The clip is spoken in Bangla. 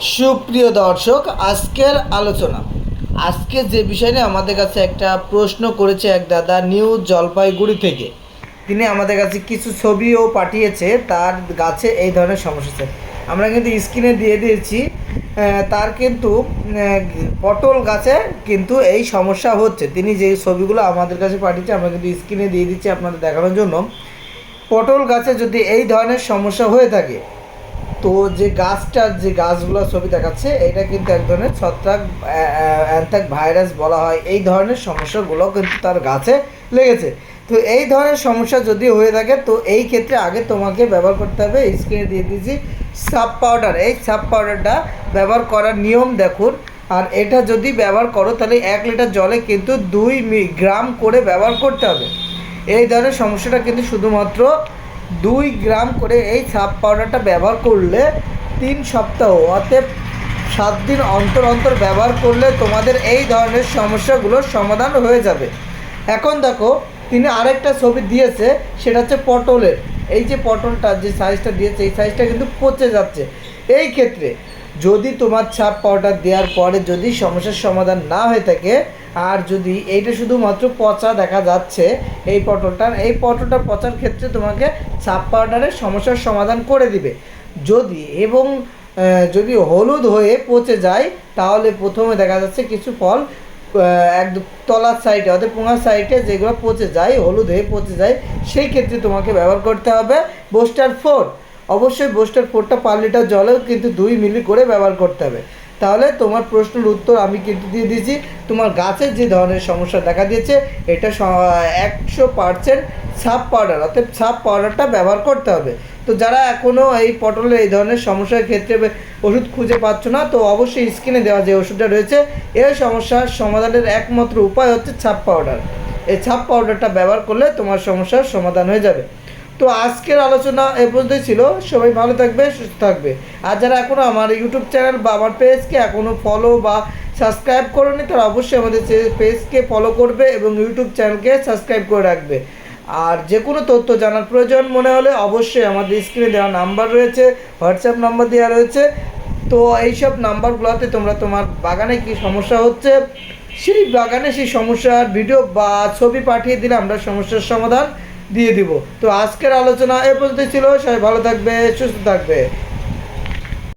সুপ্রিয় দর্শক, আজকের আলোচনা। আজকে যে বিষয় নিয়ে আমাদের কাছে একটা প্রশ্ন করেছে এক দাদা নিউ জলপাইগুড়ি থেকে। তিনি আমাদের কাছে কিছু ছবিও পাঠিয়েছে, তার গাছে এই ধরনের সমস্যা আছে। আমরা কিন্তু স্ক্রিনে দিয়ে দিয়েছি তার কিন্তু পটল গাছে কিন্তু এই সমস্যা হচ্ছে। তিনি যে ছবিগুলো আমাদের কাছে পাঠিয়েছে, আমরা কিন্তু স্ক্রিনে দিয়ে দিচ্ছি আপনাদের দেখানোর জন্য। পটল গাছে যদি এই ধরনের সমস্যা হয়ে থাকে তো যে গাছটার যে গাছগুলো ছবি দেখাচ্ছে, এটা কিন্তু এক ধরনের ছত্রাক অ্যান্থাক ভাইরাস বলা হয়। এই ধরনের সমস্যাগুলো কিন্তু তার গাছে লেগেছে। তো এই ধরনের সমস্যা যদি হয়ে থাকে, তো এই ক্ষেত্রে আগে তোমাকে ব্যবহার করতে হবে স্ক্রিনে দিয়ে দিয়েছি, সাব পাউডার। এই সাব পাউডারটা ব্যবহার করার নিয়ম দেখুন। আর এটা যদি ব্যবহার করো, তাহলে এক লিটার জলে কিন্তু দুই গ্রাম করে ব্যবহার করতে হবে। এই ধরনের সমস্যাটা কিন্তু শুধুমাত্র দুই গ্রাম করে এই সাব পাউডারটা ব্যবহার করলে তিন সপ্তাহ, অতএব সাত দিন অন্তর অন্তর ব্যবহার করলে তোমাদের এই ধরনের সমস্যাগুলোর সমাধান হয়ে যাবে। এখন দেখো, তিনি আরেকটা ছবি দিয়েছে, সেটা হচ্ছে পটলের। এই যে পটলটা, যে সাইজটা দিয়েছে, এই সাইজটা কিন্তু পচে যাচ্ছে। এই ক্ষেত্রে যদি তোমার ছাপ পাউডার দেওয়ার পরে যদি সমস্যার সমাধান না হয়ে থাকে, আর যদি এইটা শুধুমাত্র পচা দেখা যাচ্ছে, এই পটলটার এই পটলটা পচার ক্ষেত্রে তোমাকে ছাপ পাউডারের সমস্যার সমাধান করে দিবে। যদি এবং যদি হলুদ হয়ে পচে যায়, তাহলে প্রথমে দেখা যাচ্ছে কিছু ফল একদম তলার সাইডে অর্থাৎ পোঙার সাইডে যেগুলো পচে যায়, হলুদ হয়ে পচে যায়, সেই ক্ষেত্রে তোমাকে ব্যবহার করতে হবে বোস্টার ফোর অবশ্যই বোস্টার ফোরটা পার লিটার জলেও কিন্তু দুই মিলি করে ব্যবহার করতে হবে। তাহলে তোমার প্রশ্নের উত্তর আমি কিন্তু দিয়ে দিয়েছি। তোমার গাছের যে ধরনের সমস্যা দেখা দিয়েছে, এটা একশো পার্সেন্ট সাপ পাউডার অর্থাৎ সাপ পাউডারটা ব্যবহার করতে হবে। তো যারা এখনও এই পটলের এই ধরনের সমস্যার ক্ষেত্রে ওষুধ খুঁজে পাচ্ছ না, তো অবশ্যই স্কিনে দেওয়া যে ওষুধটা রয়েছে এই সমস্যার সমাধানের একমাত্র উপায় হচ্ছে ছাপ পাউডার এই ছাপ পাউডারটা ব্যবহার করলে তোমার সমস্যার সমাধান হয়ে যাবে। তো আজকের আলোচনা এ পর্যন্তই ছিল। সবাই ভালো থাকবে, সুস্থ থাকবে। আর যারা এখনও আমার ইউটিউব চ্যানেল বা আমার পেজকে এখনও ফলো বা সাবস্ক্রাইব করেনি, তারা অবশ্যই আমাদের পেজকে ফলো করবে এবং ইউটিউব চ্যানেলকে সাবস্ক্রাইব করে রাখবে। আর যে কোনো তথ্য জানার প্রয়োজন মনে হলে অবশ্যই আমাদের স্ক্রিনে দেওয়া নাম্বার রয়েছে হোয়াটসঅ্যাপ নাম্বার দেওয়া রয়েছে। তো এইসব নাম্বারগুলোতে তোমরা তোমার বাগানে কি সমস্যা হচ্ছে? সেই বাগানে সেই সমস্যার ভিডিও বা ছবি পাঠিয়ে দিলে আমরা সমস্যার সমাধান দিয়ে দিব। তো আজকের আলোচনা এ পর্যন্ত ছিল। সবাই ভালো থাকবে সুস্থ থাকবে।